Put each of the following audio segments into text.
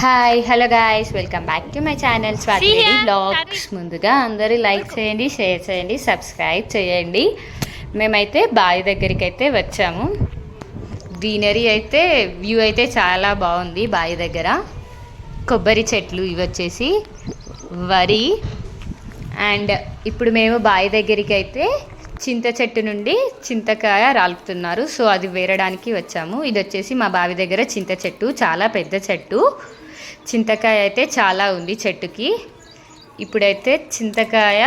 Hi hello guys welcome back to my channel Swathi blogs ముందుగా అందరూ like చేయండి share చేయండి సబ్స్క్రైబ్ చేయండి. మేమైతే బావి దగ్గరికి అయితే వచ్చాము. గ్రీనరీ అయితే వ్యూ అయితే చాలా బాగుంది బావి దగ్గర. కొబ్బరి చెట్లు ఇవి వచ్చేసి వరి. అండ్ ఇప్పుడు మేము బావి దగ్గరికి అయితే చింత చెట్టు నుండి చింతకాయ రాలుపుతున్నారు సో అది వేరడానికి వచ్చాము. ఇది వచ్చేసి మా బావి దగ్గర చింత చెట్టు చాలా పెద్ద చెట్టు. చింతకాయ అయితే చాలా ఉంది చెట్టుకి. ఇప్పుడైతే చింతకాయ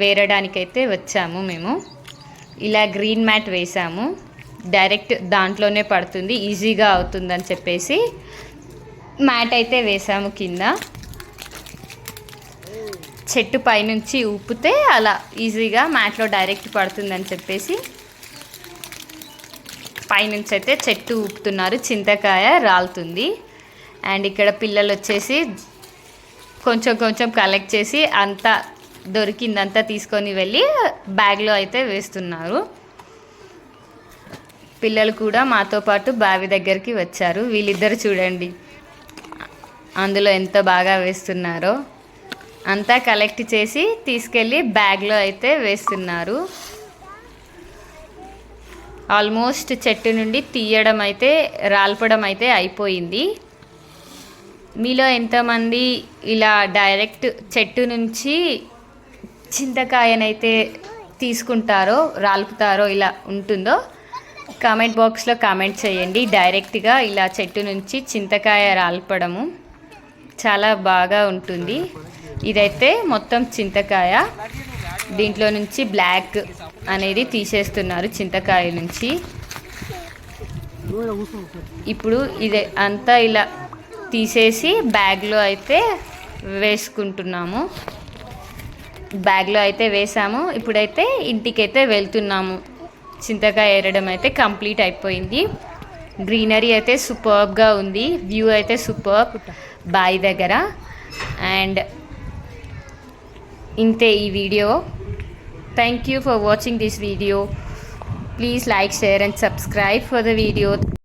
వేరడానికైతే వచ్చాము మేము. ఇలా గ్రీన్ మ్యాట్ వేసాము. డైరెక్ట్ దాంట్లోనే పడుతుంది ఈజీగా అవుతుందని చెప్పేసి మ్యాట్ అయితే వేసాము కింద. చెట్టు పైనుంచి ఊపితే అలా ఈజీగా మ్యాట్లో డైరెక్ట్ పడుతుందని చెప్పేసి పైనుంచి అయితే చెట్టు ఊపుతున్నారు చింతకాయ రాలుతుంది. అండ్ ఇక్కడ పిల్లలు వచ్చేసి కొంచెం కొంచెం కలెక్ట్ చేసి అంతా దొరికిందంతా తీసుకొని వెళ్ళి బ్యాగ్లో అయితే వేస్తున్నారు. పిల్లలు కూడా మాతో పాటు బావి దగ్గరికి వచ్చారు. వీళ్ళిద్దరు చూడండి. అందులో ఎంత బాగా వేస్తున్నారో. అంతా కలెక్ట్ చేసి తీసుకెళ్ళి బ్యాగ్లో అయితే వేస్తున్నారు. ఆల్మోస్ట్ చెట్టు నుండి తీయడం అయితే రాల్పడం అయితే అయిపోయింది. మీలో ఎంతమంది ఇలా డైరెక్ట్ చెట్టు నుంచి చింతకాయనైతే తీసుకుంటారో రాలుపుతారో ఇలా ఉంటుందో కామెంట్ బాక్స్లో కామెంట్ చేయండి. డైరెక్ట్గా ఇలా చెట్టు నుంచి చింతకాయ రాల్పడము చాలా బాగా ఉంటుంది. ఇదైతే మొత్తం చింతకాయ. దీంట్లో నుంచి బ్లాక్ అనేది తీసేస్తున్నారు చింతకాయ నుంచి. ఇప్పుడు ఇదే అంతా ఇలా తీసేసి బ్యాగ్లో అయితే వేసుకుంటున్నాము. బ్యాగ్లో అయితే వేసాము. ఇప్పుడైతే ఇంటికైతే వెళ్తున్నాము. చింతకాయ ఏరడం అయితే కంప్లీట్ అయిపోయింది. గ్రీనరీ అయితే సూపర్బ్గా ఉంది. వ్యూ అయితే సూపర్ బాయి దగ్గర. అండ్ ఇంతే ఈ video. Thank you for watching this video please like share and subscribe for the video